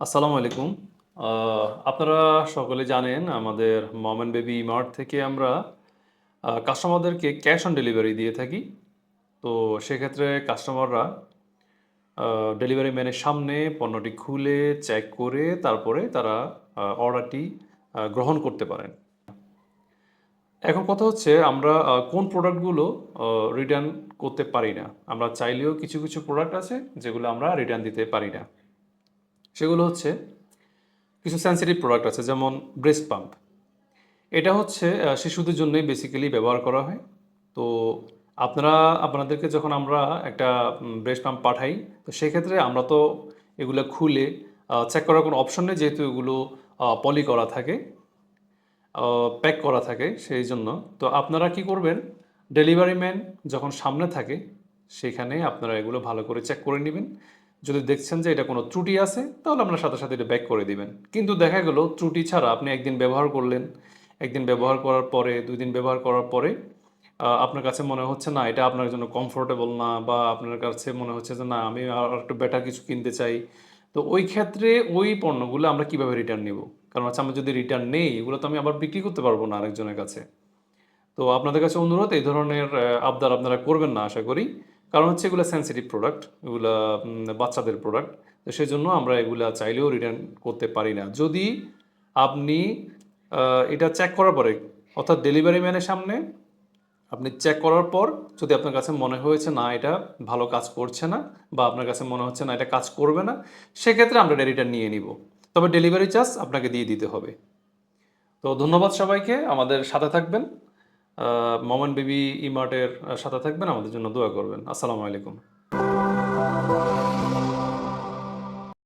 আসসালামু আলাইকুম। আপনারা সকলে জানেন আমাদের মম অ্যান্ড বেবি মার্ট থেকে আমরা কাস্টমারদেরকে ক্যাশ অন ডেলিভারি দিয়ে থাকি। তো সেক্ষেত্রে কাস্টমাররা ডেলিভারি ম্যানের সামনে পণ্যটি খুলে চেক করে তারপরে তারা অর্ডারটি গ্রহণ করতে পারেন। এখন কথা হচ্ছে আমরা কোন প্রোডাক্টগুলো রিটার্ন করতে পারি না। আমরা চাইলেও কিছু কিছু প্রোডাক্ট আছে যেগুলো আমরা রিটার্ন দিতে পারি না। সেগুলো হচ্ছে কিছু সেন্সিটিভ প্রোডাক্ট আছে, যেমন ব্রেস্ট পাম্প এটা হচ্ছে শিশুদের জন্যই বেসিক্যালি ব্যবহার করা হয়। তো আপনারা, আপনাদেরকে যখন আমরা একটা ব্রেস্ট পাম্প পাঠাই, তো সেক্ষেত্রে আমরা তো এগুলো খুলে চেক করার কোনো অপশন নেই, যেহেতু এগুলো পলি করা থাকে প্যাক করা থাকে সেই জন্য। তো আপনারা কি করবেন ডেলিভারি ম্যান যখন সামনে থাকে, সেখানে আপনারা এগুলো ভালো করে চেক করে নেবেন। যদি দেখছেন যে এটা কোনো ত্রুটি আছে, তাহলে আপনার সাথে সাথে এটা ব্যাক করে দিবেন। কিন্তু দেখা গেল, ত্রুটি ছাড়া আপনি একদিন ব্যবহার করলেন। একদিন ব্যবহার করার পরে, দুই দিন ব্যবহার করার পরে আপনার কাছে মনে হচ্ছে, না, এটা আপনার জন্য কমফোর্টেবল না, বা আপনার কাছে মনে হচ্ছে যে, না, আমি আর একটু বেটার কিছু কিনতে চাই। তো ওই ক্ষেত্রে ওই পণ্যগুলো আমরা কীভাবে রিটার্ন নিব? কারণ হচ্ছে, আমরা যদি রিটার্ন নেই, এগুলো তো আমি আবার বিক্রি করতে পারব না আরেকজনের কাছে। তো আপনাদের কাছে অনুরোধ, এই ধরনের আবদার আপনারা করবেন না, আশা করি। কারণ হচ্ছে এগুলো সেন্সিটিভ প্রোডাক্ট এগুলো বাচ্চাদের প্রোডাক্ট তো সেই জন্য আমরা এগুলা চাইলেও রিটার্ন করতে পারি না। যদি আপনি এটা চেক করার পরে, অর্থাৎ ডেলিভারি ম্যানের সামনে আপনি চেক করার পর যদি আপনার কাছে মনে হয়েছে না, এটা ভালো কাজ করছে না, বা আপনার কাছে মনে হচ্ছে না, এটা কাজ করবে না, সেক্ষেত্রে আমরা এটা রিটার্ন নিয়ে নিব। তবে ডেলিভারি চার্জ আপনাকে দিয়ে দিতে হবে। তো ধন্যবাদ সবাইকে, আমাদের সাথে থাকবেন। মমান বেবি ইমার্টের সাথে থাকবেন আমাদের জন্য দোয়া করবেন। আসসালামু আলাইকুম।